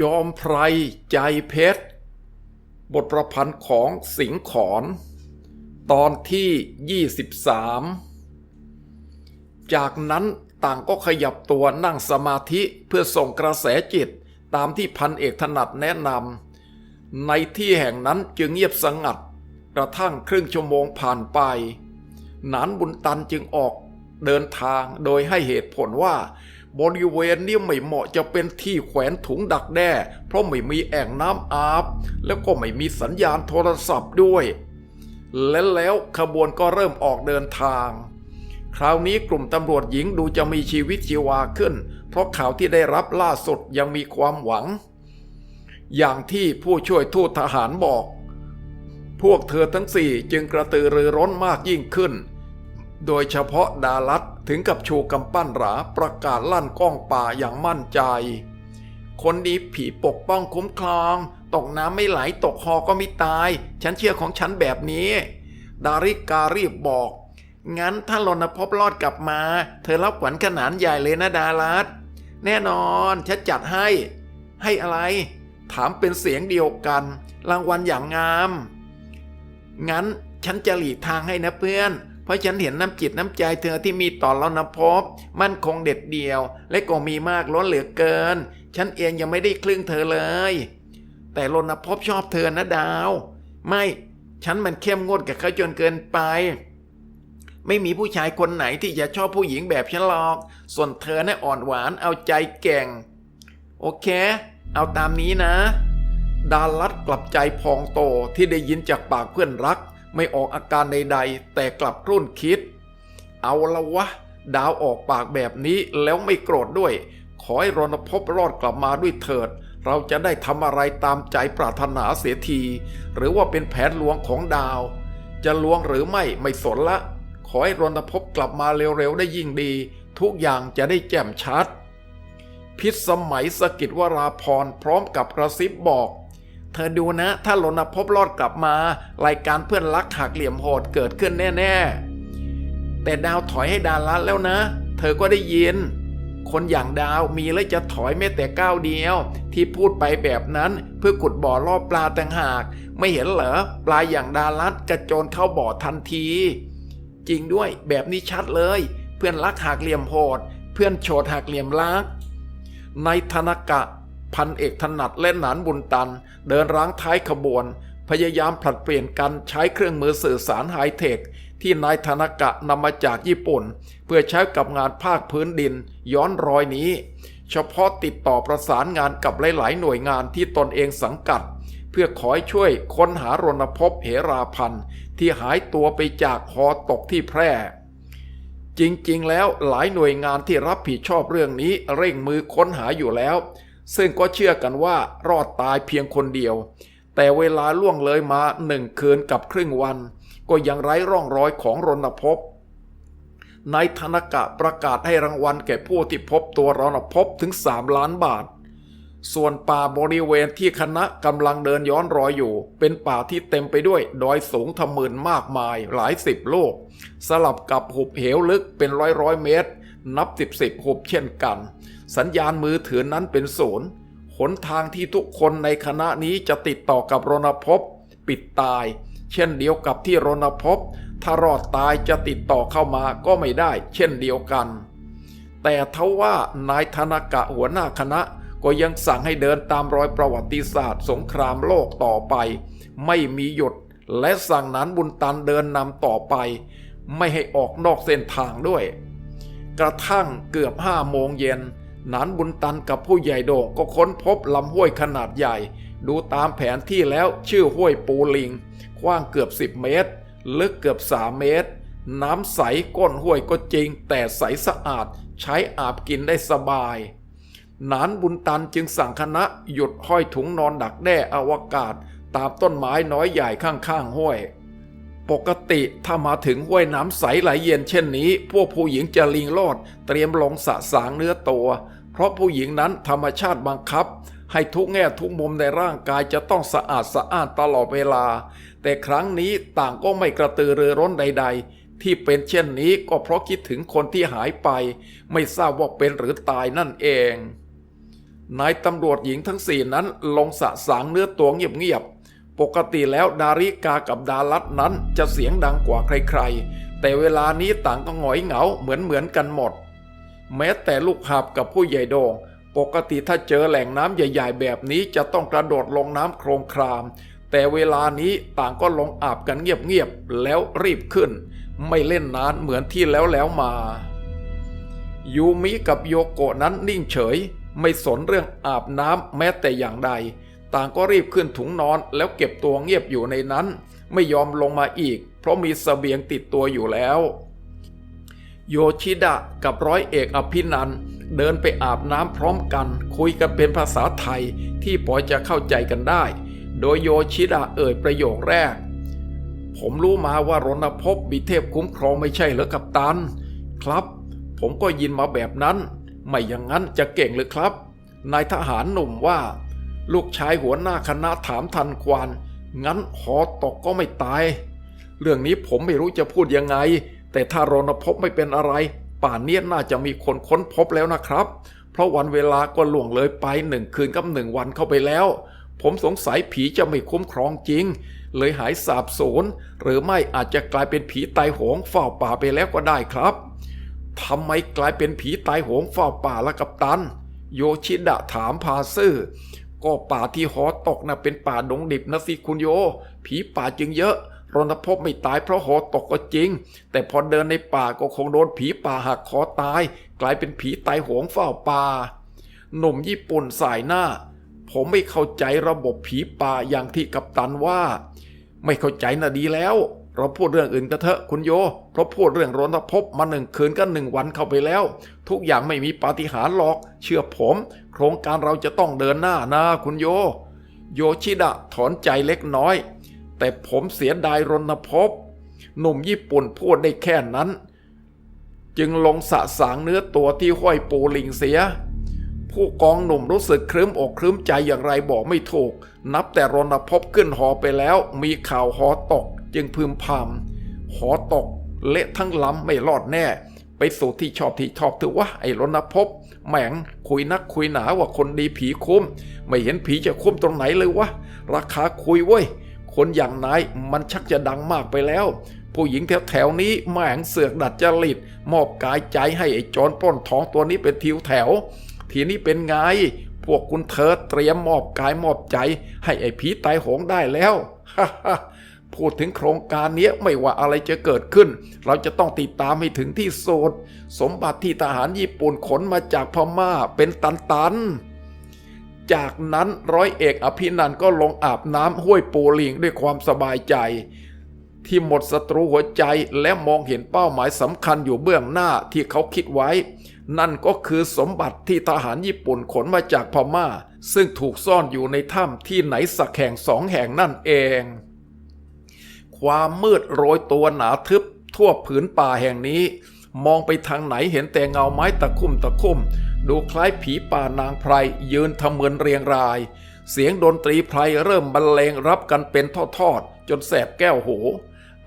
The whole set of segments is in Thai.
จอมไพรใจเพชร บทประพันธ์ของสิงขอนตอนที่ 23 จากนั้นต่างก็ขยับตัวนั่งสมาธิเพื่อส่งกระแสจิตตามที่พันเอกถนัดแนะนำในที่แห่งนั้นจึงเงียบสงัด กระทั่งครึ่งชั่วโมงผ่านไป หนานบุญตันจึงออกเดินทางโดยให้เหตุผลว่า บริเวณนี้ไม่เหมาะจะเป็นที่แขวนถุงดักแด้ เพราะไม่มีแอ่งน้ำอาบ แล้วก็ไม่มีสัญญาณโทรศัพท์ด้วย และแล้วขบวนก็เริ่มออกเดินทาง คราวนี้กลุ่มตำรวจหญิงดูจะมีชีวิตชีวาขึ้น เพราะข่าวที่ได้รับล่าสุดยังมีความหวัง อย่างที่ผู้ช่วยทูตทหารบอก พวกเธอทั้งสี่จึงกระตือรือร้นมากยิ่งขึ้น โดยเฉพาะดารัตถึงกับชูกำปั้นหราประกาศลั่นก้องป่าอย่างมั่นใจ คนดีผีปกป้องคุ้มครอง ตกน้ำไม่ไหลตกคอก็ไม่ตาย ฉันเชื่อของฉันแบบนี้ ดาริการีบบอก งั้นถ้าลนพบรอดกลับมา เธอรับขวัญขนานใหญ่เลยนะดารัตแน่นอนฉันจัดให้ ให้อะไร ถามเป็นเสียงเดียวกัน รางวัลอย่างงาม งั้นฉันจะหลีกทางให้นะเพื่อน เพราะฉันเห็นน้ำจิตน้ำใจเธอที่มีต่อเรานะพบ มั่นคงเด็ดเดียว และก็มีมากล้นเหลือเกิน ฉันเองยังไม่ได้ครึ่งเธอเลย แต่รณพบชอบเธอนะดาว ไม่ฉันมันเข้มงวดกับเขาจนเกินไป ไม่มีผู้ชายคนไหนที่จะชอบผู้หญิงแบบฉันหรอก ส่วนเธอน่ะอ่อนหวานเอาใจเก่ง โอเค เอาตามนี้นะ ดาลัดกลับใจพองโตที่ได้ยินจากปากเพื่อนรัก ไม่ออกอาการใดๆ แต่กลับรุ่นคิด เอาละวะ ดาวออกปากแบบนี้แล้วไม่โกรธด้วย ขอให้รณพบรอดกลับมาด้วยเถิด เราจะได้ทำอะไรตามใจปรารถนาเสียที หรือว่าเป็นแผนลวงของดาว จะลวงหรือไม่ไม่สนละ ขอให้รณพบกลับมาเร็วๆได้ยิ่งดี ทุกอย่างจะได้แจ่มชัด พิษสมัยสกิดวราพรพร้อมกับกระซิบบอก เธอดูนะ ถ้าหลนพบรอดกลับมา รายการเพื่อนรักหักเหลี่ยมโหดเกิดขึ้นแน่ ๆ แต่ดาวถอยให้ดารัตแล้วนะ เธอก็ได้ยิน คนอย่างดาวมีแล้วจะถอยแม้แต่ก้าวเดียว ที่พูดไปแบบนั้นเพื่อขุดบ่อล่อปลาต่างหาก ไม่เห็นเหรอปลาอย่างดารัตกระโจนเข้าบ่อทันที จริงด้วยแบบนี้ชัดเลย เพื่อนรักหักเหลี่ยมโหด เพื่อนโฉดหักเหลี่ยมรัก ในธนกะ พันเอกถนัดและหนานบุญตัน เดินร้างท้ายขบวน พยายามผลัดเปลี่ยนกันใช้เครื่องมือสื่อสารไฮเทค ที่นายธนกะนำมาจากญี่ปุ่น เพื่อใช้กับงานภาคพื้นดิน ย้อนรอยนี้ เฉพาะติดต่อประสานงานกับหลาย ๆ หน่วยงานที่ตนเองสังกัด เพื่อขอให้ช่วยค้นหารณพบเหราพันธ์ที่หายตัวไปจากหอตกที่แพร่จริงๆ แล้วหลายหน่วยงานที่รับผิดชอบเรื่องนี้เร่งมือค้นหาอยู่แล้ว ซึ่งก็เชื่อกันว่ารอดตายเพียงคนเดียว แต่เวลาล่วงเลยมาหนึ่งคืนกับครึ่งวัน ก็ยังไร้ร่องรอยของรณพบนายธนกะประกาศให้รางวัลแก่ผู้ที่พบตัวรณพบถึง 3 ล้านบาท ส่วนป่าบริเวณที่คณะกำลังเดินย้อนรอยอยู่ เป็นป่าที่เต็มไปด้วยดอยสูงทะมึนมากมายหลายสิบโลก สลับกับหุบเหวลึกเป็นร้อยร้อยเมตร นับสิบสิบหุบเช่นกัน สัญญาณมือถือนั้นเป็นศูนย์หนทางที่ทุกคนในคณะนี้จะติดต่อกับรณพบปิดตาย เช่นเดียวกับที่รณพบถ้ารอดตายจะติดต่อเข้ามาก็ไม่ได้ เช่นเดียวกัน แต่ทว่านายธนกะหัวหน้าคณะก็ยังสั่งให้เดินตามรอยประวัติศาสตร์ สงครามโลกต่อไป ไม่มีหยุดและสั่งหนานบุญตันเดินนำต่อไป ไม่ให้ออกนอกเส้นทางด้วย กระทั่งเกือบห้าโมงเย็นนานบุญตันกับผู้ใหญ่โด่งก็ค้นพบลำห้วยขนาดใหญ่ ดูตามแผนที่แล้วชื่อห้วยปูลิง กว้างเกือบ 10 เมตร ลึกเกือบ 3 เมตร น้ำใสก้นห้วยก็จริง แต่ใสสะอาดใช้อาบกินได้สบายนานบุญตันจึงสั่งคณะหยุดห้อยถุงนอนดักแด้อวกาศ ตามต้นไม้น้อยใหญ่ข้างๆห้วย ปกติถ้ามาถึงห้วยน้ำใสไหลเย็นเช่นนี้ พวกผู้หญิงจะลิงโลด เตรียมลงสะสางเนื้อตัว เพราะผู้หญิงนั้นธรรมชาติบังคับ ให้ทุกแง่ทุกมุมในร่างกายจะต้องสะอาดสะอ้านตลอดเวลา แต่ครั้งนี้ต่างก็ไม่กระตือรือร้นใด ๆ ที่เป็นเช่นนี้ก็เพราะคิดถึงคนที่หายไป ไม่ทราบว่าเป็นหรือตายนั่นเองนายตำรวจหญิงทั้งสี่นั้นลงสะสางเนื้อตัวเงียบ ปกติแล้วดาริกากับดารัตนั้นจะเสียงดังกว่าใครๆ แต่เวลานี้ต่างก็หงอยเหงาเหมือนเหมือนๆกันหมด แม้แต่ลูกหาบกับผู้ใหญ่โดง ปกติถ้าเจอแหล่งน้ำใหญ่ๆ แบบนี้จะต้องกระโดดลงน้ำโครงคราม แต่เวลานี้ต่างก็ลงอาบกันเงียบๆ แล้วรีบขึ้น ไม่เล่นนานเหมือนที่แล้วแล้วมา ยูมิกับโยโกะนั้นนิ่งเฉย ไม่สนเรื่องอาบน้ำแม้แต่อย่างใด ต่างก็รีบขึ้นถุงนอนแล้วเก็บตัวเงียบอยู่ในนั้น ไม่ยอมลงมาอีก เพราะมีเสบียงติดตัวอยู่แล้ว โยชิดะกับร้อยเอกอภินันเดินไปอาบน้ำพร้อมกัน คุยกันเป็นภาษาไทยที่พอจะเข้าใจกันได้ โดยโยชิดะเอ่ยประโยคแรก ผมรู้มาว่ารณพบมีเทพคุ้มครองไม่ใช่เหรอกับตัน ครับ ผมก็ยินมาแบบนั้น ไม่อย่างนั้นจะเก่งหรือครับนายทหารหนุ่มว่า ลูกชายหัวหน้าคณะถามทันควันงั้นหอตกก็ไม่ตาย เรื่องนี้ผมไม่รู้จะพูดยังไง แต่ถ้ารณพบไม่เป็นอะไร ป่านเนี้ยน่าจะมีคนค้นพบแล้วนะครับ เพราะวันเวลาก็ล่วงเลยไปหนึ่งคืนกับหนึ่งวันเข้าไปแล้ว ผมสงสัยผีจะไม่คุ้มครองจริง เลยหายสาบสูญหรือไม่อาจจะกลายเป็นผีตายโหงเฝ้าป่าไปแล้วก็ได้ครับทำไมกลายเป็นผีตายโหงเฝ้าป่าละกับตัน โยชิดะถามพาซื่อ ก็ป่าที่หอตกน่ะเป็นป่าดงดิบนะสิคุณโย ผีป่าจึงเยอะ รณพบไม่ตายเพราะหอตกก็จริง แต่พอเดินในป่าก็คงโดนผีป่าหักคอตาย กลายเป็นผีตายโหงเฝ้าป่า หนุ่มญี่ปุ่นสายหน้า ผมไม่เข้าใจระบบผีป่าอย่างที่กัปตันว่า ไม่เข้าใจน่ะดีแล้ว เราพูดเรื่องอื่นกันเถอะคุณโย เพราะพูดเรื่องรณพบมาหนึ่งคืนก็หนึ่งวันเข้าไปแล้ว ทุกอย่างไม่มีปาฏิหาริย์หรอก เชื่อผม โครงการเราจะต้องเดินหน้านะคุณโย โยชิดะถอนใจเล็กน้อย แต่ผมเสียดายรณพบหนุ่มญี่ปุ่นพูดได้แค่นั้น จึงลงสะสางเนื้อตัวที่ห้อยปูลิงเสีย ผู้กองหนุ่มรู้สึกครึ้มอกครึ้มใจอย่างไรบอกไม่ถูก นับแต่รณพบขึ้นหอไปแล้ว มีข่าวหอตกจึงพึมพำหอตก เละทั้งลำไม่รอดแน่ ไปสู่ที่ชอบที่ชอบถือว่าไอ้รณพบ แหมงคุยนักคุยหนาว่าคนดีผีคุ้ม ไม่เห็นผีจะคุ้มตรงไหนเลยวะ ราคาคุยเว้ย คนอย่างนายมันชักจะดังมากไปแล้ว ผู้หญิงแถวแถวๆนี้แหมงเสือกดัดจริต มอบกายใจให้ไอ้โจรปล้นทองตัวนี้เป็นทิวแถว ทีนี้เป็นไง พวกคุณเธอเตรียมมอบกายมอบใจ ให้ไอ้ผีตายโหงได้แล้วฮ่าฮ่า พูดถึงโครงการนี้ไม่ว่าอะไรจะเกิดขึ้น เราจะต้องติดตามให้ถึงที่สุดสมบัติที่ทหารญี่ปุ่นขนมาจากพม่าเป็นตันๆ จากนั้นร้อยเอกอภินันก็ลงอาบน้ำห้วยปูลิงด้วยความสบายใจ ที่หมดศัตรูหัวใจและมองเห็นเป้าหมายสำคัญอยู่เบื้องหน้าที่เขาคิดไว้ นั่นก็คือสมบัติที่ทหารญี่ปุ่นขนมาจากพม่า ซึ่งถูกซ่อนอยู่ในถ้ำที่ไหนสักแห่งสองแห่งนั่นเอง ความมืดโรยตัวหนาทึบ ทั่วผืนป่าแห่งนี้ มองไปทางไหนเห็นแต่เงาไม้ตะคุ่มตะคุ่ม ดูคล้ายผีป่านางไพรยืนทำเหมือนเรียงราย เสียงดนตรีไพรเริ่มบรรเลงรับกันเป็นทอดๆจนแสบแก้วหู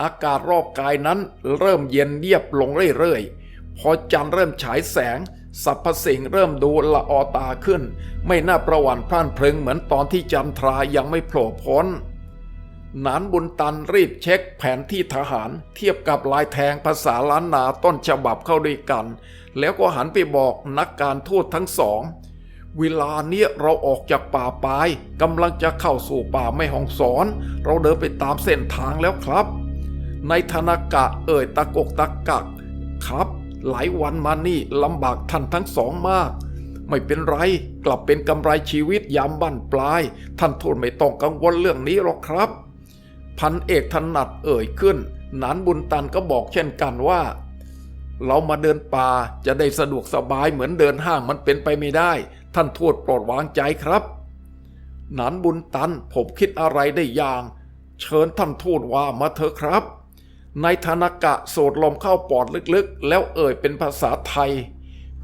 อากาศรอบกายนั้นเริ่มเย็นเยียบลงเรื่อยๆ พอจันทร์เริ่มฉายแสงสรรพสิ่งเริ่มดูละออตาขึ้น ไม่น่าประวันพร่านเพรึงเหมือนตอนที่จันทรายังไม่โผล่พ้น หนานบุญตันรีบเช็คแผนที่ทหาร เทียบกับลายแทงภาษาล้านนาต้นฉบับเข้าด้วยกัน แล้วก็หันไปบอกนักการทูตทั้งสอง เวลาเนี้ยเราออกจากป่าปายกำลังจะเข้าสู่ป่าแม่ห้องสอน เราเดินไปตามเส้นทางแล้วครับ ในธนากะเอ่ยตะกกตะกักครับ หลายวันมานี่ลำบากท่านทั้งสองมากไม่เป็นไร กลับเป็นกำไรชีวิตยามบั้นปลาย ท่านทูตไม่ต้องกังวลเรื่องนี้หรอกครับ พันเอกถนัดเอ่ยขึ้น นานบุญตันก็บอกเช่นกันว่า เรามาเดินป่าจะได้สะดวกสบายเหมือนเดินห้างมันเป็นไปไม่ได้ ท่านทูตโปรดวางใจครับ นานบุญตันผมคิดอะไรได้อย่าง เชิญท่านทูตว่ามาเถอะครับในธนากะโสดลมเข้าปอดลึกๆ แล้วเอ่ยเป็นภาษาไทย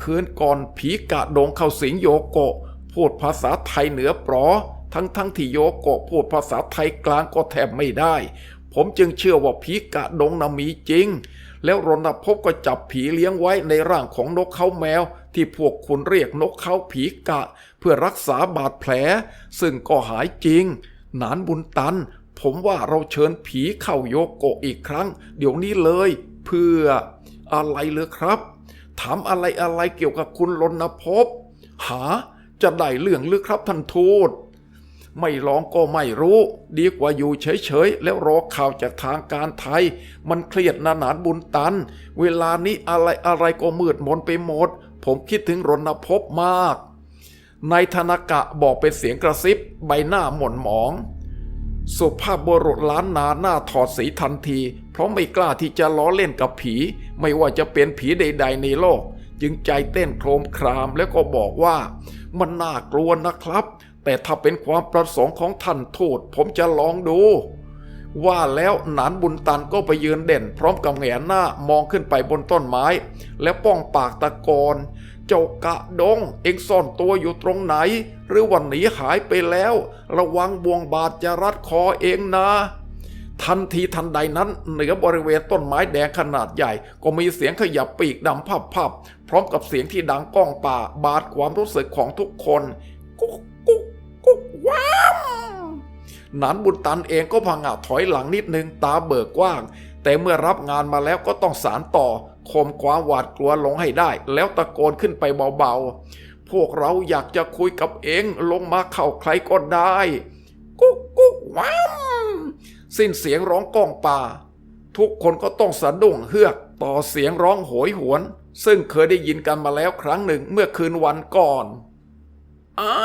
คืนก่อนผีกะโดงเข้าสิงโยโกะพูดภาษาไทยเหนือปลอ ทั้งทั้งๆที่โยโกะพูดภาษาไทยกลางก็แทบไม่ได้ ผมจึงเชื่อว่าผีกะดงน่ะมีจริง แล้วรณพบก็จับผีเลี้ยงไว้ในร่างของนกเขาแมว ที่พวกคุณเรียกนกเขาผีกะ เพื่อรักษาบาดแผล ซึ่งก็หายจริง หนานบุญตัน ผมว่าเราเชิญผีเข้าโยโกะอีกครั้ง เดี๋ยวนี้เลย เพื่ออะไรเลยครับ ถามอะไรอะไรเกี่ยวกับคุณรณพบหาจะได้เรื่องหรือครับท่านทูต ไม่ลองก็ไม่รู้ ดีกว่าอยู่เฉยๆ แล้วรอข่าวจากทางการไทย มันเครียดนาหนานบุญตัน เวลานี้อะไรอะไรก็มืดมนไปหมด ผมคิดถึงรณพบมากนายธนากะบอกเป็นเสียงกระซิบใบหน้าหม่นหมอง สุภาพบุรุษล้านนาหน้าถอดสีทันที เพราะไม่กล้าที่จะล้อเล่นกับผี ไม่ว่าจะเป็นผีใด ๆ ในโลก จึงใจเต้นโครมครามแล้วก็บอกว่า มันน่ากลัวนะครับ แต่ถ้าเป็นความประสงค์ของท่านทูตผมจะลองดู ว่าแล้วหนานบุญตันก็ไปยืนเด่น พร้อมกับแหงนหน้ามองขึ้นไปบนต้นไม้ แล้วป้องปากตะโกนเจ้ากะดงเองซ่อนตัวอยู่ตรงไหน หรือวันหนีหายไปแล้ว ระวังบ่วงบาดจะรัดคอเองนะทันทีทันใดนั้นเหนือบริเวณต้นไม้แดงขนาดใหญ่ ก็มีเสียงขยับปีกดำพับๆพร้อมกับเสียงที่ดังก้องป่าบาดความรู้สึกของทุกคนกุ๊กกุ๊กกุ๊ก ว้ามหนานบุญตันเองก็พังอาจถอยหลังนิดนึงตาเบิกกว้าง แต่เมื่อรับงานมาแล้วก็ต้องสารต่อข่มความหวาดกลัวลงให้ได้ แล้วตะโกนขึ้นไปเบาๆ พวกเราอยากจะคุยกับเองลงมาเข้าใครก็ได้ กุ๊กกุ๊กว้าสิ้นเสียงร้องก้องป่า ทุกคนก็ต้องสะดุ้งเฮือกต่อเสียงร้องโหยหวน ซึ่งเคยได้ยินกันมาแล้วครั้งหนึ่งเมื่อคืนวันก่อนไอ้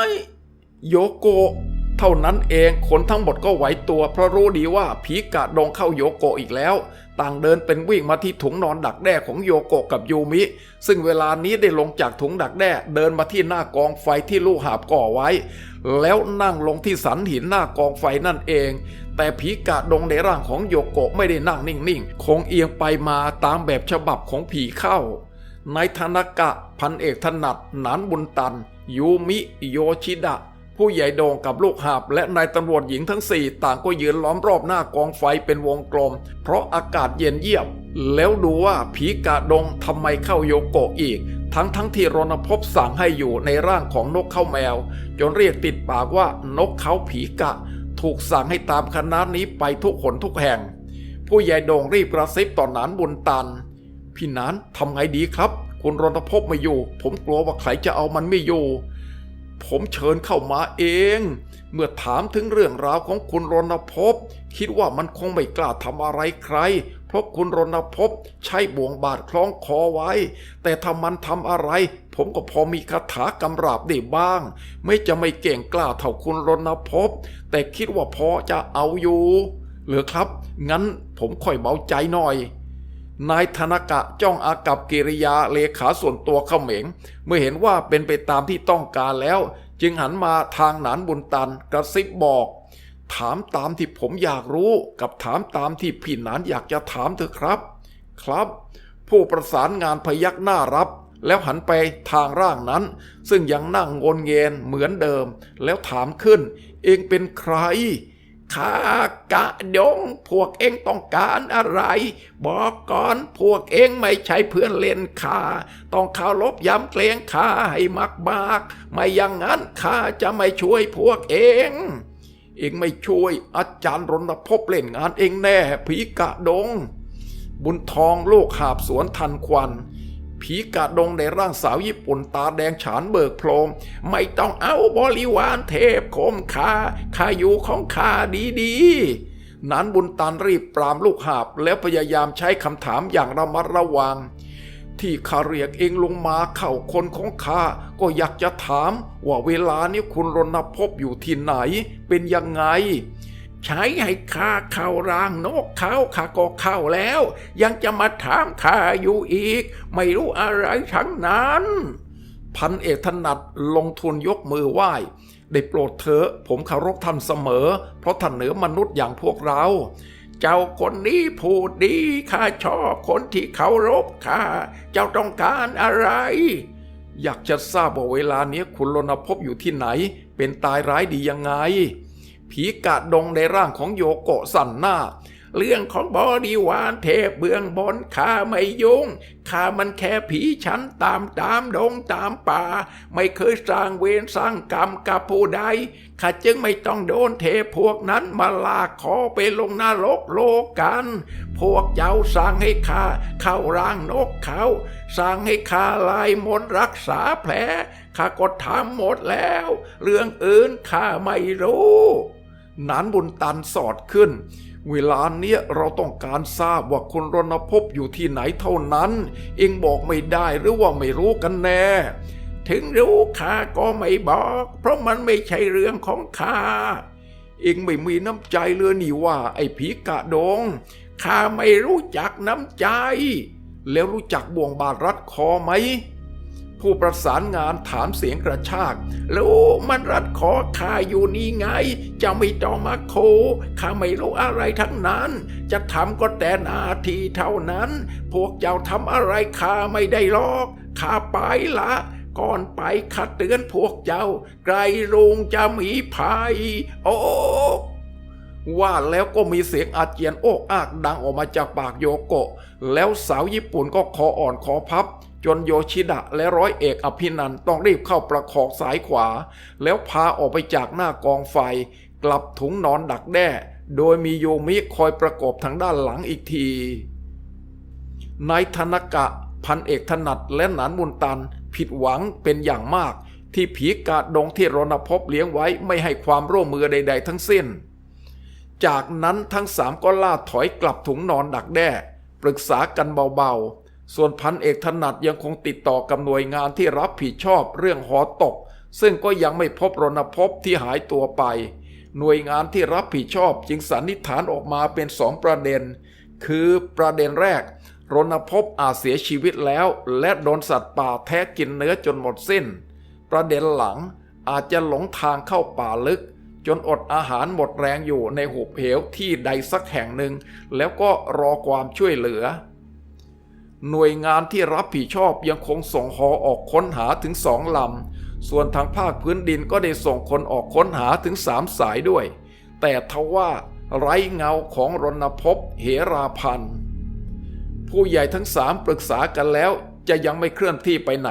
โยโกเท่านั้นเองคนทั้งหมดก็ไหวตัวเพราะรู้ดีว่าผีกะดงเข้าโยโกอีกแล้ว ต่างเดินเป็นวิ่งมาที่ถุงนอนดักแด้ของโยโกกับยูมิ ซึ่งเวลานี้ได้ลงจากถุงดักแด้เดินมาที่หน้ากองไฟที่ลูกหาบก่อไว้ แล้วนั่งลงที่สันหินหน้ากองไฟนั่นเอง แต่ผีกะดงในร่างของโยโกไม่ได้นั่งนิ่งๆคงเอียงไปมาตามแบบฉบับของผีเข้านายธนกะพันเอกถนัด หนานบุญตัน ยูมิ โยชิดะ ผู้ใหญ่โดงกับลูกหาบและนายตำรวจหญิงทั้งสี่ต่างก็ยืนล้อมรอบหน้ากองไฟเป็นวงกลม เพราะอากาศเย็นเยียบ แล้วดูว่าผีกะดงทำไมเข้าโยโกะอีก ทั้งทั้งที่รณพบสั่งให้อยู่ในร่างของนกเข้าแมว จนเรียกติดปากว่านกเขาผีกะ ถูกสั่งให้ตามคณะนี้ไปทุกหนทุกแห่ง ผู้ใหญ่โดงรีบกระซิบต่อหนานบุญตัน พี่นานทำไงดีครับ คุณรณพบไม่อยู่ ผมกลัวว่าใครจะเอามันไม่อยู่ ผมเชิญเข้ามาเอง เมื่อถามถึงเรื่องราวของคุณรณพบ คิดว่ามันคงไม่กล้าทำอะไรใคร เพราะคุณรณพบใช้บ่วงบาดคล้องคอไว้ แต่ถ้ามันทำอะไร ผมก็พอมีคาถากำราบได้บ้าง ไม่จะไม่เก่งกล้าเท่าคุณรณพบ แต่คิดว่าพอจะเอาอยู่ เหรือครับ งั้นผมค่อยเบาใจหน่อย นายธนกะจ้องอากับกิริยาเลขาส่วนตัวเขมง เมื่อเห็นว่าเป็นไปตามที่ต้องการแล้ว จึงหันมาทางหนานบุญตันกระซิบบอก ถามตามที่ผมอยากรู้กับถามตามที่พี่หนานอยากจะถามเถอะครับ ครับ ผู้ประสานงานพยักหน้ารับ แล้วหันไปทางร่างนั้น ซึ่งยังนั่งงนเงนเหมือนเดิม แล้วถามขึ้น เองเป็นใคร ข้ากะดง พวกเองต้องการอะไร บอกก่อนพวกเองไม่ใช่เพื่อนเล่นข้าต้องเคารพย้ำเกรงข้าให้มากมากๆ ไม่อย่างนั้นข้าจะไม่ช่วยพวกเอง เองไม่ช่วยอาจารย์รณพบเล่นงานเองแน่ผีกะดง บุญทองโลกหาบสวนทันควัน ผีกะดงในร่างสาวญี่ปุ่นตาแดงฉานเบิกโพลงไม่ต้องเอาบริวารเทพคมคาข้าอยู่ของข้าดีๆ นั้นบุญตันรีบปรามลูกหาบแล้วพยายามใช้คำถามอย่างระมัดระวัง ที่ข้าเรียกเองลงมาเข้าคนของข้าก็อยากจะถามว่าเวลานี้คุณรณพบอยู่ที่ไหน เป็นยังไง ใช้ให้ข้าเข้าร่างนกเขาข้าก็เข้าแล้ว ยังจะมาถามข้าอยู่อีก ไม่รู้อะไรทั้งนั้น พันเอกถนัดลงทุนยกมือไหว้ ได้โปรดเถอะผมเคารพท่านเสมอ เพราะท่านเหนือมนุษย์อย่างพวกเรา เจ้าคนนี้พูดดีข้าชอบคนที่เคารพข้าเจ้าต้องการอะไร อยากจะทราบว่าเวลานี้คุณรณพบอยู่ที่ไหน เป็นตายร้ายดียังไง ผีกะดงในร่างของโยโกะสันหน้า เรื่องของบริวารเทพเบื้องบนข้าไม่ยุ่งข้ามันแค่ผีฉันตามตามดงตามป่า ไม่เคยสร้างเวรสร้างกรรมกับผู้ใดข้าจึงไม่ต้องโดนเทพพวกนั้นมาลากคอไปลงนรกโลกกัน พวกเจ้าสั่งให้ข้าเข้าร่างนกเขาสั่งให้ข้าลายมนรักษาแผลข้าก็ทำหมดแล้ว เรื่องอื่นข้าไม่รู้ นานบุญตันสอดขึ้น เวลาเนี้ยเราต้องการทราบว่าคุณรณพบอยู่ที่ไหนเท่านั้น เองบอกไม่ได้หรือว่าไม่รู้กันแน่ ถึงรู้ข้าก็ไม่บอก เพราะมันไม่ใช่เรื่องของข้าเองไม่มีน้ำใจเลยนี่ว่า ไอ้ผีกะดงข้าไม่รู้จักน้ำใจ แล้วรู้จักบ่วงบาดรัดคอไหม ผู้ประสานงานถามเสียงกระชากรู้มันรัดคอข้าอยู่นี่ไง จะไม่ต้องมาโคข้าไม่รู้อะไรทั้งนั้น จะทำก็แต่นาทีเท่านั้น พวกเจ้าทำอะไรข้าไม่ได้หรอก ข้าไปละก่อนไปข้าเตือนพวกเจ้า ไกลรุงจะมีภัย โอ้ว่าแล้วก็มีเสียงอาเจียนโอกอากดังออกมาจากปากโยโกะ แล้วสาวญี่ปุ่นก็คออ่อนคอพับ จนโยชิดะและร้อยเอกอภินันท์ต้องรีบเข้าประคองสายขวา แล้วพาออกไปจากหน้ากองไฟ กลับถุงนอนดักแด้ โดยมีโยมิคอยประกบทางด้านหลังอีกทีนายธนกะพันเอกถนัดและหนานมุนตัน ผิดหวังเป็นอย่างมาก ที่ผีกาดดงที่รณพบเลี้ยงไว้ไม่ให้ความร่วมมือใด ๆ ทั้งสิ้น จากนั้นทั้งสามก็ล่าถอยกลับถุงนอนดักแด้ ปรึกษากันเบาๆ ส่วนพันเอกถนัดยังคงติดต่อกับหน่วยงานที่รับผิดชอบเรื่องหอตก ซึ่งก็ยังไม่พบรณพบที่หายตัวไป หน่วยงานที่รับผิดชอบจึงสันนิษฐานออกมาเป็นสองประเด็น คือประเด็นแรก รณพบอาจเสียชีวิตแล้ว และโดนสัตว์ป่าแทะกินเนื้อจนหมดสิ้น ประเด็นหลังอาจจะหลงทางเข้าป่าลึก จนอดอาหารหมดแรงอยู่ในหุบเหวที่ใดสักแห่งหนึ่ง แล้วก็รอความช่วยเหลือ หน่วยงานที่รับผิดชอบยังคงส่งหอออกค้นหาถึงสองลำ ส่วนทางภาคพื้นดินก็ได้ส่งคนออกค้นหาถึงสามสายด้วย แต่ทว่าไร้เงาของรณพบเหราพันธ์ผู้ใหญ่ทั้งสามปรึกษากันแล้วจะยังไม่เคลื่อนที่ไปไหน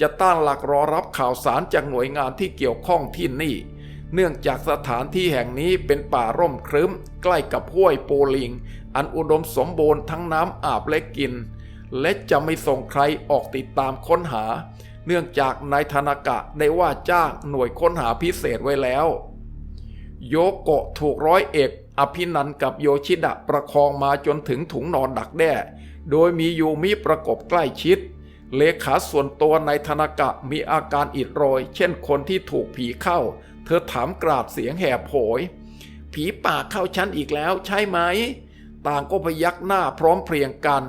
จะตั้งหลักรอรับข่าวสารจากหน่วยงานที่เกี่ยวข้องที่นี่ เนื่องจากสถานที่แห่งนี้เป็นป่าร่มครึ้ม ใกล้กับห้วยโปลิง อันอุดมสมบูรณ์ทั้งน้ำอาบและกิน และจะไม่ส่งใครออกติดตามค้นหา เนื่องจากนายธนากะได้ว่าจ้างหน่วยค้นหาพิเศษไว้แล้ว โยโกะถูกร้อยเอกอภินันกับโยชิดะประคองมาจนถึงถุงนอนดักแด้ โดยมียูมิประกบใกล้ชิด เลขาส่วนตัวในธนากะมีอาการอิดโรย เช่นคนที่ถูกผีเข้า เธอถามกราดเสียงแหบโหย ผีป่าเข้าฉันอีกแล้วใช่ไหม ต่างก็พยักหน้าพร้อมเพรียงกัน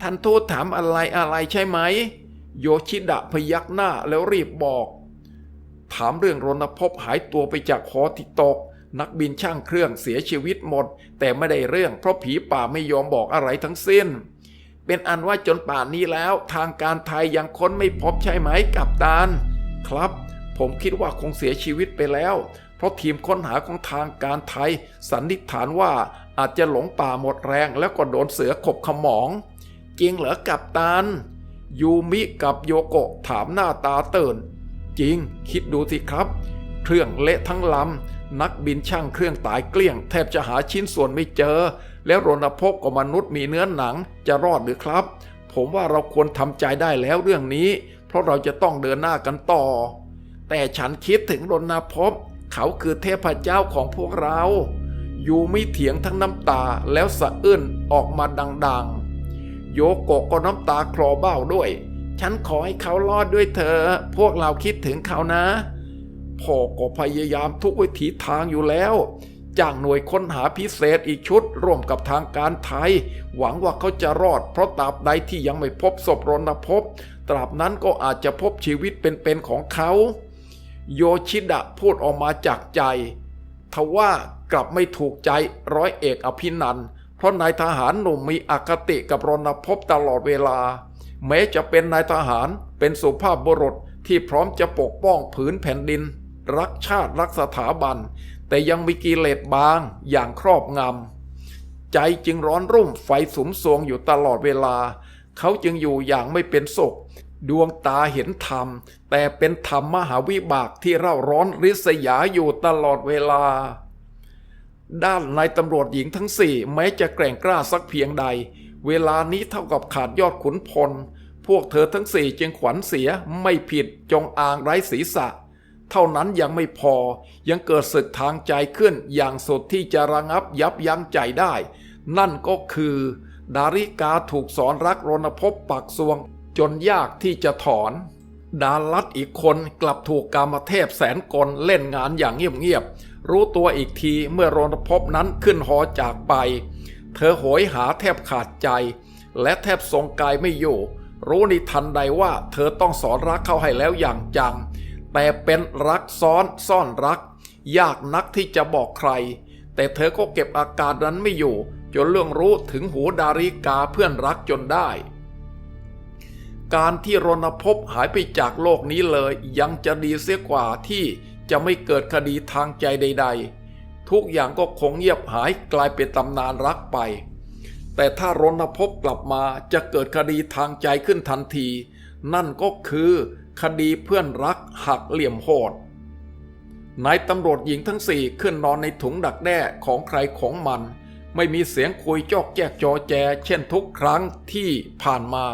ท่านทูตถามอะไรอะไรใช่ไหม โยชิดะพยักหน้าแล้วรีบบอก ถามเรื่องรณพบหายตัวไปจากหอที่ตก นักบินช่างเครื่องเสียชีวิตหมด แต่ไม่ได้เรื่องเพราะผีป่าไม่ยอมบอกอะไรทั้งสิ้น เป็นอันว่าจนป่านนี้แล้วทางการไทยยังค้นไม่พบใช่ไหมกับตานครับ ผมคิดว่าคงเสียชีวิตไปแล้ว เพราะทีมค้นหาของทางการไทย สันนิษฐานว่าอาจจะหลงป่าหมดแรงแล้วก็โดนเสือขบขมอง จริงเหรอกับตานยูมิกับโยโกะถามหน้าตาเตื่นจริง คิดดูสิครับ เครื่องเละทั้งลำ นักบินช่างเครื่องตายเกลี้ยง แทบจะหาชิ้นส่วนไม่เจอ แล้วรณพบกับมนุษย์มีเนื้อหนังจะรอดหรือครับ ผมว่าเราควรทำใจได้แล้วเรื่องนี้ เพราะเราจะต้องเดินหน้ากันต่อ แต่ฉันคิดถึงรณพบเขาคือเทพเจ้าของพวกเรา อยู่ไม่เถียงทั้งน้ำตาแล้วสะอื้นออกมาดัง ๆ โยโกะก็น้ำตาคลอเบ้าด้วย ฉันขอให้เขารอดด้วยเธอ พวกเราคิดถึงเขานะ พ่อก็พยายามทุกวิถีทางอยู่แล้วจ้างหน่วยค้นหาพิเศษอีกชุด ร่วมกับทางการไทย หวังว่าเขาจะรอด เพราะตราบใดที่ยังไม่พบศพรณพบ ตราบนั้นก็อาจจะพบชีวิตเป็นๆของเขา โยชิดะพูดออกมาจากใจ ทว่ากลับไม่ถูกใจร้อยเอกอภินันท์ เพราะนายทหารหนุ่มมีอคติกับรณพบตลอดเวลา แม้จะเป็นนายทหารเป็นสุภาพบุรุษที่พร้อมจะปกป้องผืนแผ่นดิน รักชาติรักสถาบัน แต่ยังมีกิเลสบางอย่างครอบงำใจจึงร้อนรุ่มไฟสุมสวงอยู่ตลอดเวลา เขาจึงอยู่อย่างไม่เป็นสุขดวงตาเห็นธรรม แต่เป็นธรรมมหาวิบากที่เร่าร้อนริษยาอยู่ตลอดเวลา ด้านนายตำรวจหญิงทั้งสี่แม้จะแกร่งกล้าสักเพียงใด เวลานี้เท่ากับขาดยอดขุนพล พวกเธอทั้งสี่จึงขวัญเสียไม่ผิดจงอางไร้ศีรษะ เท่านั้นยังไม่พอยังเกิดศึกทางใจขึ้นอย่างสุดที่จะระงับยับยั้งใจได้ นั่นก็คือ ดาริกาถูกสอนรักรณพบปักสวง จนยากที่จะถอน ดาลัดอีกคนกลับถูกกามเทพแสนกลเล่นงานอย่างเงียบๆ รู้ตัวอีกทีเมื่อรณพบนั้นขึ้นหอจากไป เธอโหยหาแทบขาดใจ และแทบทรงกายไม่อยู่ รู้ในทันใดว่าเธอต้องสอนรักเขาให้แล้วอย่างจัง แต่เป็นรักซ้อนซ่อนรัก ยากนักที่จะบอกใคร แต่เธอก็เก็บอาการนั้นไม่อยู่ จนเรื่องรู้ถึงหูดาริกาเพื่อนรักจนได้การที่รณพบหายไปจากโลกนี้เลยยังจะดีเสียกว่าที่ จะไม่เกิดคดีทางใจใด ๆ ทุกอย่างก็คงเงียบหายกลายเป็นตำนานรักไป แต่ถ้ารณพบกลับมาจะเกิดคดีทางใจขึ้นทันที นั่นก็คือคดีเพื่อนรักหักเหลี่ยมโหดนายตำรวจหญิงทั้งสี่ขึ้นนอนในถุงดักแด้ของใครของมัน ไม่มีเสียงคุยจอกแจกจอแจ เช่นทุกครั้งที่ผ่านมา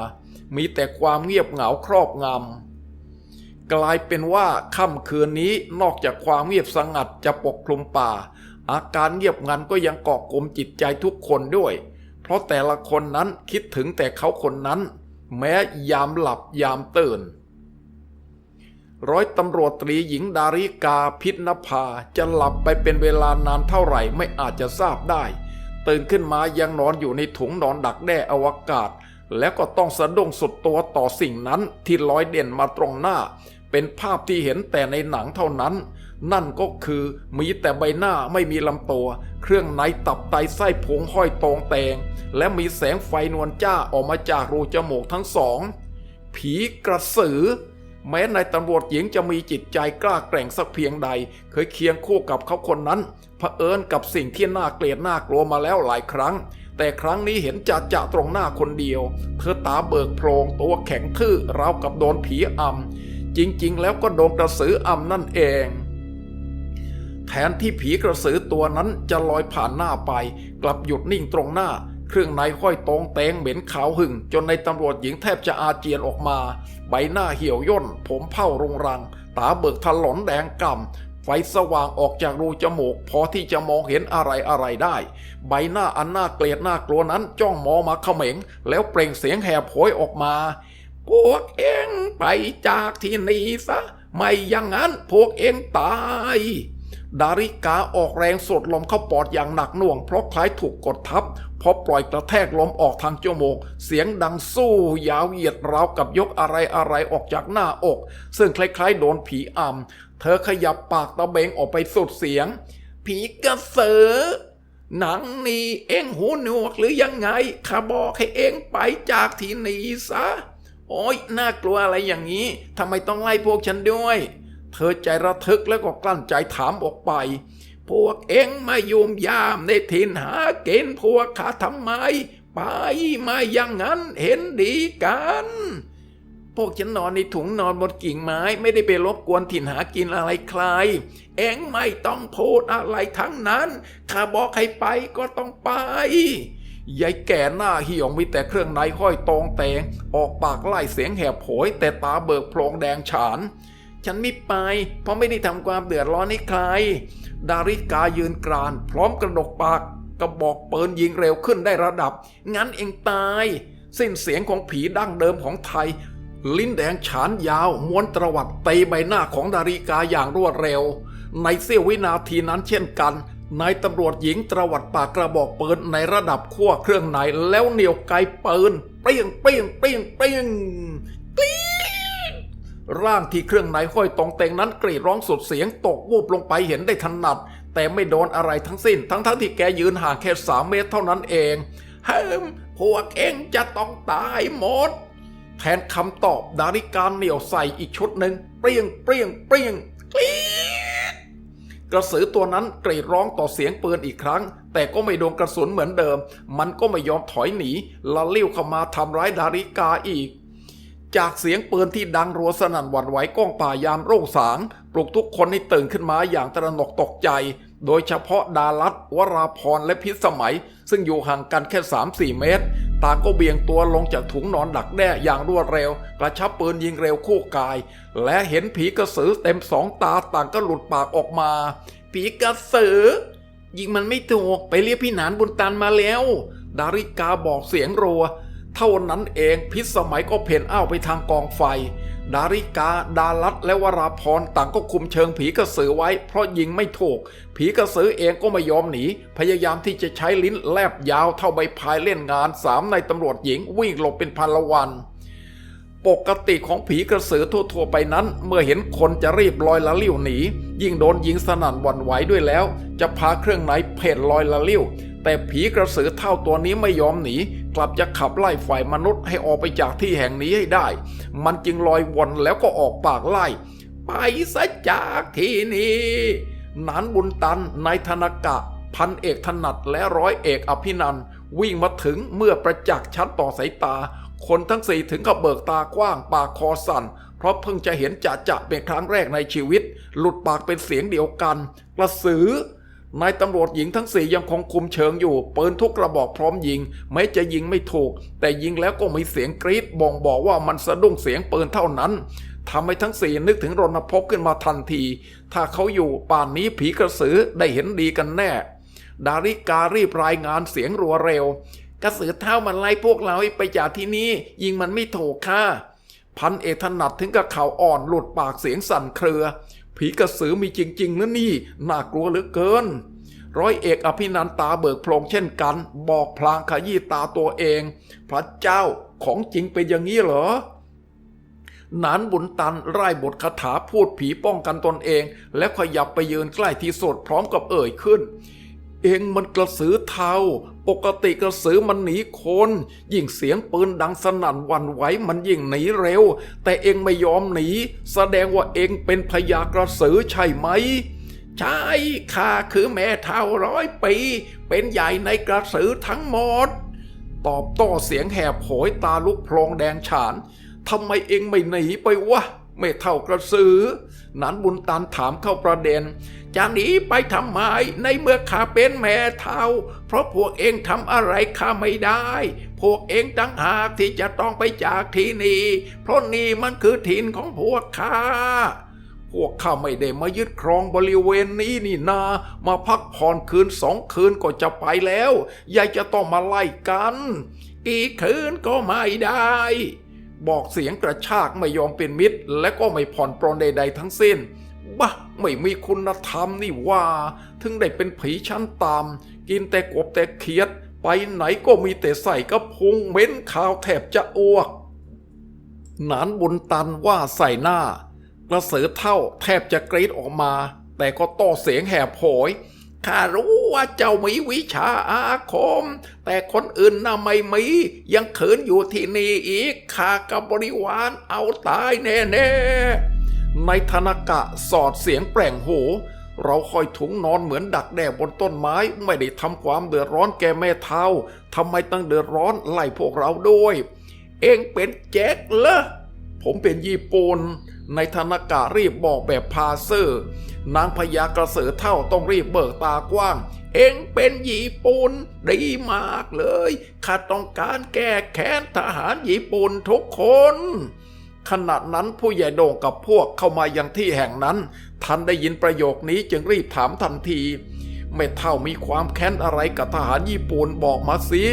มีแต่ความเงียบเหงาครอบงำ กลายเป็นว่าค่ำคืนนี้นอกจากความเงียบสงัดจะปกคลุมป่า อาการเงียบงันก็ยังเกาะกลุมจิตใจทุกคนด้วย เพราะแต่ละคนนั้นคิดถึงแต่เขาคนนั้น แม้ยามหลับยามตื่น ร้อยตำรวจตรีหญิงดาริกาพิษนภาจะหลับไปเป็นเวลานานเท่าไหร่ไม่อาจจะทราบได้ ตื่นขึ้นมายังนอนอยู่ในถุงนอนดักแด้อวกาศ แล้วก็ต้องสะดุ้งสุดตัวต่อสิ่งนั้นที่ลอยเด่นมาตรงหน้า เป็นภาพที่เห็นแต่ในหนังเท่านั้น นั่นก็คือมีแต่ใบหน้าไม่มีลำตัว เครื่องในตับไตไส้พงห้อยตรงแตง และมีแสงไฟนวลจ้าออกมาจากรูจมูกทั้งสอง ผีกระสือ แม้นายตำรวจหญิงจะมีจิตใจกล้าแกร่งสักเพียงใด เคยเคียงคู่กับเขาคนนั้นเผอิญกับสิ่งที่น่าเกลียดน่ากลัวมาแล้วหลายครั้ง แต่ครั้งนี้เห็นจ่าจ่าตรงหน้าคนเดียว เธอตาเบิกโพรงตัวแข็งทื่อราวกับโดนผีอำ จริง ๆ แล้วก็โดนกระสืออำนั่นเอง แทนที่ผีกระสือตัวนั้นจะลอยผ่านหน้าไป กลับหยุดนิ่งตรงหน้า เครื่องในห้อยตรงเตงเหม็นขาวหึ่ง จนในตำรวจหญิงแทบจะอาเจียนออกมา ใบหน้าเหี่ยวย่น ผมเผ้ารุงรัง ตาเบิกถลนแดงก่ำไฟสว่างออกจากรูจมูก พอที่จะมองเห็นอะไรอะไรได้ ใบหน้าอันน่าเกลียดน่ากลัวนั้นจ้องมองมาเขม็ง แล้วเปล่งเสียงแหบโหยออกมา พวกเองไปจากที่นี่ซะ ไม่อย่างนั้นพวกเองตาย ดาริกาออกแรงสดลมเข้าปอดอย่างหนักหน่วง เพราะคล้ายถูกกดทับพอปล่อยกระแทกลมออกทางจมูก เสียงดังสู้ยาวเหยียดราวกับยกอะไรอะไรออกจากหน้าอก ซึ่งคล้ายๆ โดนผีอำเธอขยับปากตะเบงออกไปสุดเสียง ผีกระเสือหนังนี่เอ็งหูหนวกหรือยังไงข้าบอกให้เอ็งไปจากที่นี่ซะ โอ๊ยน่ากลัวอะไรอย่างนี้ทำไมต้องไล่พวกฉันด้วย เธอใจระทึกแล้วก็กลั้นใจถามออกไป พวกเอ็งมายุมยามในถิ่นหาเกณฑ์พวกข้าทำไม ไปมาอย่างนั้นเห็นดีกันพวกฉันนอนในถุงนอนบนกิ่งไม้ไม่ได้ไปรบกวนถิ่นหากินอะไรใคร เอ็งไม่ต้องพูดอะไรทั้งนั้น ข้าบอกให้ไปก็ต้องไป ยายแก่หน้าเหี่ยวมีแต่เครื่องในห้อยตองแตง ออกปากไล่เสียงแหบโหยแต่ตาเบิกโพลงแดงฉาน ฉันไม่ไป เพราะไม่ได้ทำความเดือดร้อนให้ใคร ดาริกายืนกราน พร้อมกระดกปากกระบอกปืนยิงเร็วขึ้นได้ระดับ งั้นเองตาย สิ้นเสียงของผีดั้งเดิมของไทย ลิ้นแดงฉานยาว ม้วนตรวัดตีใบหน้าของดาริกาอย่างรวดเร็ว ในเสี้ยววินาทีนั้นเช่นกัน นายตำรวจหญิงตรวัดปากกระบอกปืนในระดับขั้วเครื่องในแล้วเหนียวไกปืนเปรี้ยงเปรี้ยงเปรี้ยงเปรี้ยงกรี๊ดร่างที่เครื่องในห้อยตรงเตงนั้นกรีดร้องสุดเสียงตกวูบลงไปเห็นได้ถนัด แต่ไม่โดนอะไรทั้งสิ้น ทั้งทั้งที่แกยืนห่างแค่สามเมตรเท่านั้นเองเฮ้มพวกเองจะต้องตายหมด แทนคำตอบดาริการเหนียวใส่อีกชุดหนึ่งเปรี้ยงเปรี้ยงเปรี้ยงกรี๊ด กระสือตัวนั้นกรีดร้องต่อเสียงปืนอีกครั้ง แต่ก็ไม่โดนกระสุนเหมือนเดิม มันก็ไม่ยอมถอยหนีละลิ้วเข้ามาทำร้ายดาริกาอีก จากเสียงปืนที่ดังรัวสนั่นหวั่นไหวก้องป่ายามโร่งสาง ปลุกทุกคนให้ตื่นขึ้นมาอย่างตระหนกตกใจ โดยเฉพาะดารัตวราพรและพิสมัย ซึ่งอยู่ห่างกันแค่ 3-4 เมตร ต่างก็เบี่ยงตัวลงจากถุงนอนดักแด้อย่างรวดเร็ว กระชับปืนยิงเร็วคู่กาย และเห็นผีกระสือเต็มสองตาต่างก็หลุดปากออกมา ผีกระสือ ยิงมันไม่ถูกไปเรียกพี่หนานบุญตันมาแล้ว ดาริกาบอกเสียงรัว เท่านั้นเองพิษสมัยก็เพ่นอ้าวไปทางกองไฟ ดาริกา ดาลัดและวราพรต่างก็คุมเชิงผีกระสือไว้ เพราะยิงไม่ถูก ผีกระสือเองก็ไม่ยอมหนี พยายามที่จะใช้ลิ้นแลบยาวเท่าใบพายเล่นงานสามในตำรวจหญิงวิ่งหลบเป็นพันละวัน ปกติของผีกระสือทั่วๆไปนั้น เมื่อเห็นคนจะรีบลอยละลิ้วหนี ยิ่งโดนยิงสนั่นหวั่นไหวด้วยแล้ว จะพาเครื่องไหนเพ่นลอยละลิ้ว แต่ผีกระสือเท่าตัวนี้ไม่ยอมหนี กลับจะขับไล่ฝ่ายมนุษย์ให้ออกไปจากที่แห่งนี้ให้ได้ มันจึงลอยวนแล้วก็ออกปากไล่ ไปซะจากที่นี้นานบุญตันนายธนกะ พันเอกถนัดและร้อยเอกอภินันวิ่งมาถึงเมื่อประจักษ์ชัดต่อสายตา คนทั้งสี่ถึงกับเบิกตากว้างปากคอสั่นเพราะเพิ่งจะเห็นจะจะเป็นครั้งแรกในชีวิต หลุดปากเป็นเสียงเดียวกัน กระสือ นายตำรวจหญิงทั้งสี่ยังคงคุมเชิงอยู่ปืนทุกกระบอกพร้อมยิงแม้จะยิงไม่ถูก แต่ยิงแล้วก็มีเสียงกรีดบ่งบอกว่ามันสะดุ้งเสียงปืนเท่านั้นทำให้ทั้งสี่นึกถึงรณพบขึ้นมาทันที ถ้าเขาอยู่ป่านนี้ผีกระสือได้เห็นดีกันแน่ ดาริการีบรายงานเสียงรัวเร็ว กระสือเท่ามันไล่พวกเราไปจากที่นี่ยิงมันไม่ถูกค่ะพันเอกถนัดถึงกับข่าอ่อนหลุดปากเสียงสั่นเครือ ผีกระสือมีจริง ๆนะนี่ น่ากลัวเหลือเกิน ร้อยเอกอภินันตาเบิกโพลงเช่นกัน บอกพลางขยี้ตาตัวเอง พระเจ้าของจริงเป็นอย่างนี้เหรอหนานบุญตันไร่บทคาถาพูดผีป้องกันตนเอง และขยับไปยืนใกล้ที่สุดพร้อมกับเอ่ยขึ้น เองมันกระสือเทาปกติกระสือมันหนีคน ยิ่งเสียงปืนดังสนั่นวันไหวมันยิ่งหนีเร็ว แต่เองไม่ยอมหนี แสดงว่าเองเป็นพญากระสือใช่ไหมใช่ข้าคือแม่เท่าร้อยปี เป็นใหญ่ในกระสือทั้งหมด ตอบโต้เสียงแหบโหยตาลุกโพลงแดงฉานทำไมเองไม่หนีไปวะ ไม่เท่ากระสือ นันบุญตันถามเข้าประเด็น จะหนีไปทำไมในเมื่อข้าเป็นแม่เท่า เพราะพวกเองทำอะไรข้าไม่ได้ พวกเองตั้งหากที่จะต้องไปจากที่นี่ เพราะนี่มันคือถิ่นของพวกข้าพวกข้าไม่ได้มายึดครองบริเวณนี้นี่นา มาพักผ่อนคืนสองคืนก็จะไปแล้ว ยายจะต้องมาไล่กันอีกคืนก็ไม่ได้ บอกเสียงกระชากไม่ยอมเป็นมิตร และก็ไม่ผ่อนปรนใดๆทั้งสิ้นบ้าไม่มีคุณธรรมนี่ว่า ถึงได้เป็นผีชั้นต่ำกินแต่กบแต่เขียด ไปไหนก็มีแต่ใส่กระพุงเหม็นข่าวแทบจะอ้วก หนานบุญตันว่าใส่หน้ากระเสือเท่าแทบจะกรีดออกมา แต่ก็โต้เสียงแหบโหย ข้ารู้ว่าเจ้ามีวิชาอาคม แต่คนอื่นน่ะไม่มียังขืนอยู่ที่นี่อีกข้ากับบริวารเอาตายแน่ๆในธนกะสอดเสียงแปลงหูเราคอยถุงนอนเหมือนดักแด่บนต้นไม้ ไม่ได้ทำความเดือดร้อนแก่แม่เท้าทำไมต้องเดือดร้อนไล่พวกเราด้วย เองเป็นแจ็คเหรอ ผมเป็นญี่ปุ่นในธนากะรีบบอกแบบพาเซอร์ นางพญากระเสือเท่าต้องรีบเบิกตากว้าง เองเป็นญี่ปุ่นดีมากเลยข้าต้องการแก้แค้นทหารญี่ปุ่นทุกคนขณะนั้นผู้ใหญ่โด่งกับพวกเข้ามายังที่แห่งนั้น ทันได้ยินประโยคนี้จึงรีบถามทันที ไม่เท่ามีความแค้นอะไรกับทหารญี่ปุ่นบอกมาสิ